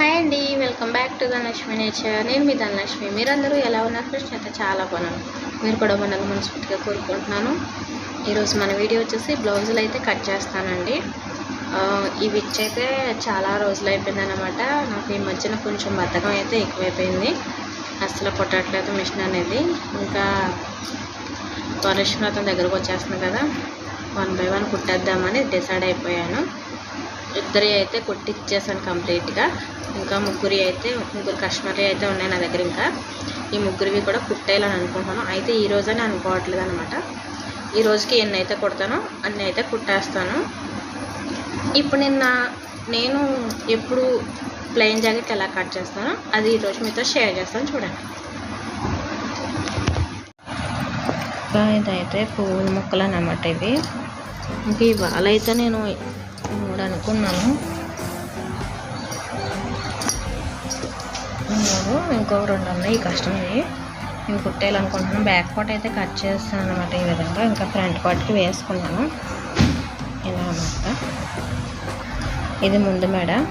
Hi అండి welcome back to Dhanalakshmi nature. నేను మీ ధనలక్ష్మి. మీరందరూ ఎలా ఉన్నారు? ఫ్రెండ్స్ అయితే చాలా బాగున్నాను. మీరు కూడా మనల్ని మనస్ఫూర్తిగా కోరుకుంటున్నాను. ఈరోజు మన వీడియో వచ్చేసి బ్లౌజులు అయితే కట్ చేస్తానండి. ఈ విచ్ అయితే చాలా రోజులు అయిపోయింది అనమాట నాకు ఈ మధ్యన కొంచెం బద్ధకం అయితే ఎక్కువైపోయింది. అసలు పొట్టట్లేదు మిషన్ అనేది. ఇంకా వరలక్ష్మి దగ్గరకు వచ్చేస్తుంది కదా. వన్ బై వన్ కుట్టేద్దామని డిసైడ్ అయిపోయాను. ఇద్దరి అయితే కుట్టిచ్చేసాను కంప్లీట్గా. ఇంకా ముగ్గురి అయితే ముగ్గురు కస్టమర్లు అయితే ఉన్నాయి నా దగ్గర ఇంకా. ఈ ముగ్గురివి కూడా కుట్టేయాలని అనుకుంటున్నాను. అయితే ఈ రోజని అనుకోవట్లేదు అనమాట ఈ రోజుకి ఎన్ని అయితే కుడతానో అన్ని అయితే కుట్టేస్తాను. ఇప్పుడు నిన్న నేను ఎప్పుడు ప్లెయిన్ జాకెట్ ఎలా కట్ చేస్తానో అది ఈరోజు మీతో షేర్ చేస్తాను చూడండి. ఇదైతే పువ్వుల మొక్కలు అన్నమాట ఇవి. ఇంకా ఇవాళ అయితే నేను మూడు అనుకున్నాను మూడు ఇంకో రెండు ఉన్నాయి కష్టమే. నేను కుట్టేయాలనుకుంటున్నాను. బ్యాక్ పార్ట్ అయితే కట్ చేస్తాను అనమాట ఈ విధంగా. ఇంకా ఫ్రంట్ పార్ట్కి వేసుకున్నాను. ఇలా అన్నమాట. ఇది ముందు మేడ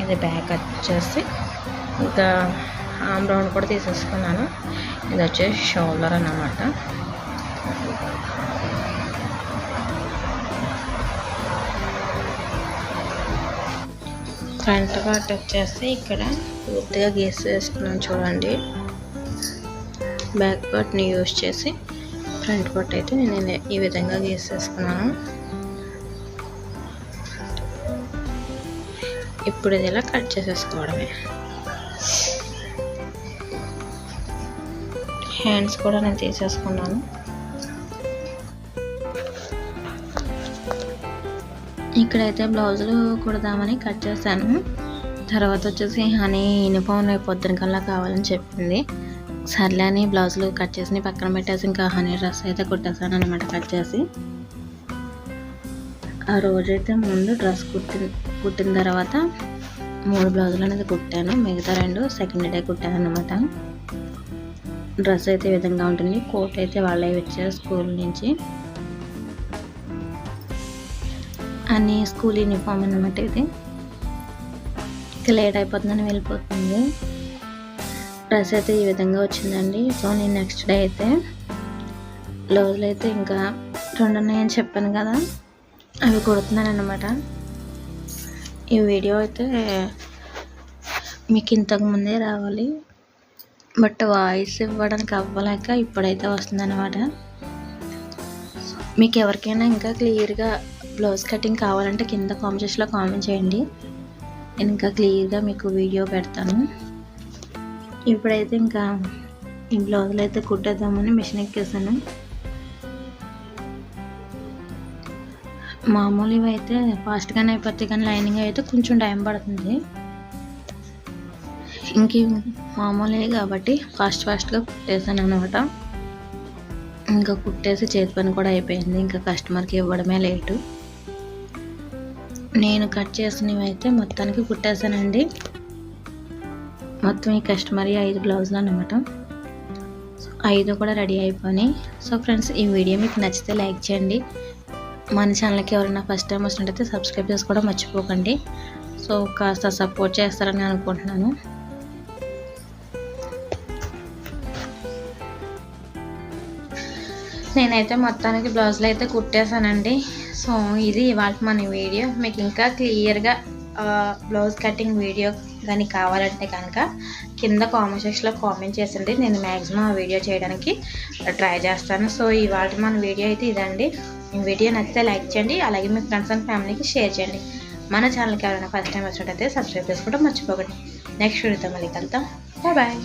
ఇది బ్యాక్ కట్ చేసి ఇంకా ఆమ్ రౌండ్ కూడా తీసేసుకున్నాను. ఇది వచ్చేసి షోల్డర్ అన్నమాట. ఫ్రంట్ పార్ట్ వచ్చేసి ఇక్కడ పూర్తిగా గీస్ వేసుకున్నాం చూడండి. బ్యాక్ పార్ట్ని యూజ్ చేసి ఫ్రంట్ పార్ట్ అయితే నేను ఈ విధంగా గీసేసుకున్నాను ఇప్పుడు ఇది ఇలా కట్ చేసేసుకోవడమే. హ్యాండ్స్ కూడా నేను తీసేసుకున్నాను. ఇక్కడైతే బ్లౌజులు కుడదామని కట్ చేశాను. తర్వాత వచ్చేసి హనీ యూనిఫామ్ రేపు పొద్దున కల్లా కావాలని చెప్పింది. సర్లే అని బ్లౌజులు కట్ చేసి పక్కన పెట్టేసి ఇంకా హనీ డ్రెస్ అయితే కుట్టేసాను అనమాట కట్ చేసి. ఆ రోజైతే ముందు డ్రెస్ కుట్టిన కుట్టిన తర్వాత మూడు బ్లౌజులు అనేది కుట్టాను. మిగతా రెండు సెకండ్ డే కుట్టాను అనమాట డ్రెస్ అయితే విధంగా ఉంటుంది. కోట్ అయితే వాళ్ళే ఇచ్చారు స్కూల్ నుంచి. అని స్కూల్ యూనిఫామ్ అనమాట ఇది. ఇంకా లేట్ అయిపోతుందని వెళ్ళిపోతుంది. డ్రెస్ అయితే ఈ విధంగా వచ్చిందండి. సో నేను నెక్స్ట్ డే అయితే బ్లౌజులు అయితే ఇంకా రెండు ఉన్నాయని చెప్పాను కదా అవి కుడుతున్నాను అనమాట ఈ వీడియో అయితే మీకు ఇంతకు ముందే రావాలి. బట్ వాయిస్ ఇవ్వడానికి అవ్వలేక ఇప్పుడైతే వస్తుందన్నమాట. మీకు ఎవరికైనా ఇంకా క్లియర్గా బ్లౌజ్ కటింగ్ కావాలంటే కింద కామెంట్స్లో కామెంట్ చేయండి. నేను ఇంకా క్లియర్గా మీకు వీడియో పెడతాను. ఇప్పుడైతే ఇంకా ఈ బ్లౌజులు అయితే కుట్టేద్దామని మిషన్ ఎక్కేసాను. మామూలు ఇవైతే అయితే ఫాస్ట్గానే అయిపోతాయి కానీ లైనింగ్ అయితే కొంచెం టైం పడుతుంది. ఇంకే మామూలే కాబట్టి ఫాస్ట్ ఫాస్ట్గా కుట్టేసాను అనమాట. ఇంకా కుట్టేసి చేతి పని కూడా అయిపోయింది. ఇంకా కస్టమర్కి ఇవ్వడమే లేటు. నేను కట్ చేసినవి అయితే మొత్తానికి కుట్టేసానండి. మొత్తం ఈ కస్టమర్ ఐదు బ్లౌజులు అనమాట ఐదు కూడా రెడీ అయిపోయినాయి. సో ఫ్రెండ్స్ ఈ వీడియో మీకు నచ్చితే లైక్ చేయండి. మన ఛానల్కి ఎవరైనా ఫస్ట్ టైం వచ్చినట్టయితే సబ్స్క్రైబ్ చేసుకోవడం మర్చిపోకండి. సో కాస్త సపోర్ట్ చేస్తారని అనుకుంటున్నాను. నేనైతే మొత్తానికి బ్లౌజులు అయితే కుట్టేశానండి. సో ఇది ఇవాళ మన వీడియో. మీకు ఇంకా క్లియర్గా బ్లౌజ్ కటింగ్ వీడియో కానీ కావాలంటే కనుక కింద కామెంట్ సెక్షన్లో కామెంట్ చేసండి నేను మ్యాక్సిమం ఆ వీడియో చేయడానికి ట్రై చేస్తాను. సో ఇవాళ మన వీడియో అయితే ఇదండి. వీడియో నచ్చితే లైక్ చేయండి. అలాగే మీ ఫ్రెండ్స్ అండ్ ఫ్యామిలీకి షేర్ చేయండి. మన ఛానల్కి ఎవరైనా ఫస్ట్ టైం వచ్చినట్టయితే సబ్స్క్రైబ్ చేసుకోవడం మర్చిపోకండి. నెక్స్ట్ వీడియోతో మళ్ళీ కలుద్దాం. Bye bye